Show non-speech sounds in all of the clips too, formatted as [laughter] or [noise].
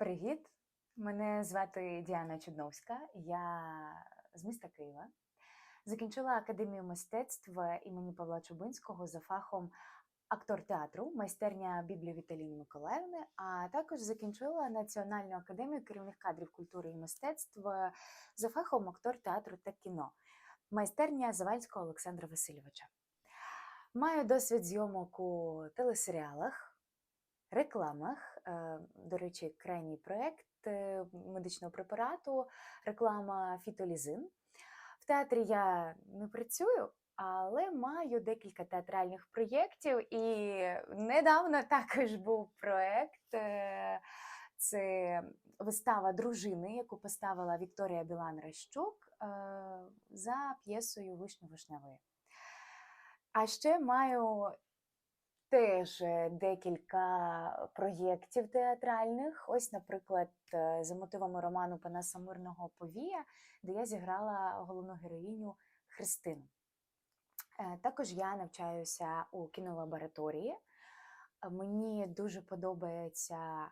Привіт! Мене звати Діана Чудновська, я з міста Києва. Закінчила академію мистецтв імені Павла Чубинського за фахом актор театру, майстерня Біблії Віталіни Миколаївни, а також закінчила Національну академію керівних кадрів культури і мистецтв за фахом актор театру та кіно, майстерня Завальського Олександра Васильовича. Маю досвід зйомок у телесеріалах, рекламах. Е, До речі, крайній проєкт е, медичного препарату, реклама Фітолізин. В театрі я не працюю, але маю декілька театральних проєктів. І недавно також був проєкт. е, Це вистава дружини, яку поставила Вікторія Білан Рещук е, за п'єсою Вишню Вишневої. А ще маю теж е, декілька проєктів театральних. Ось, наприклад, е, за мотивами роману Панаса Мирного Повія, де я зіграла головну героїню Христину. Е, Також я навчаюся у кінолабораторії. Мені дуже подобається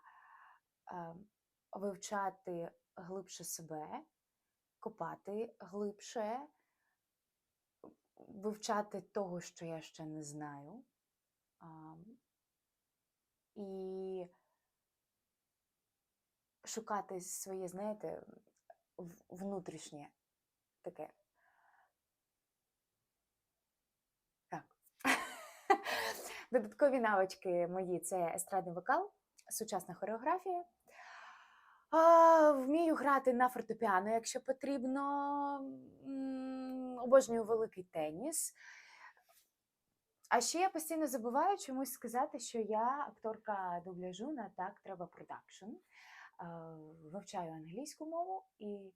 вивчати глибше себе, копати глибше, вивчати того, що я ще не знаю. І шукати своє, знаєте, внутрішнє таке. Так. [laughs] Додаткові навички мої це естрадний вокал, сучасна хореографія. Вмію грати на фортепіано, якщо потрібно. Обожнюю великий теніс. А ще я постійно забуваю чомусь сказати, що я акторка дубляжу на так треба продакшн. Вивчаю англійську мову і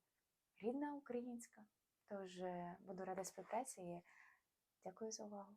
рідна українська. Тож е, буду рада співпраці і дякую за увагу.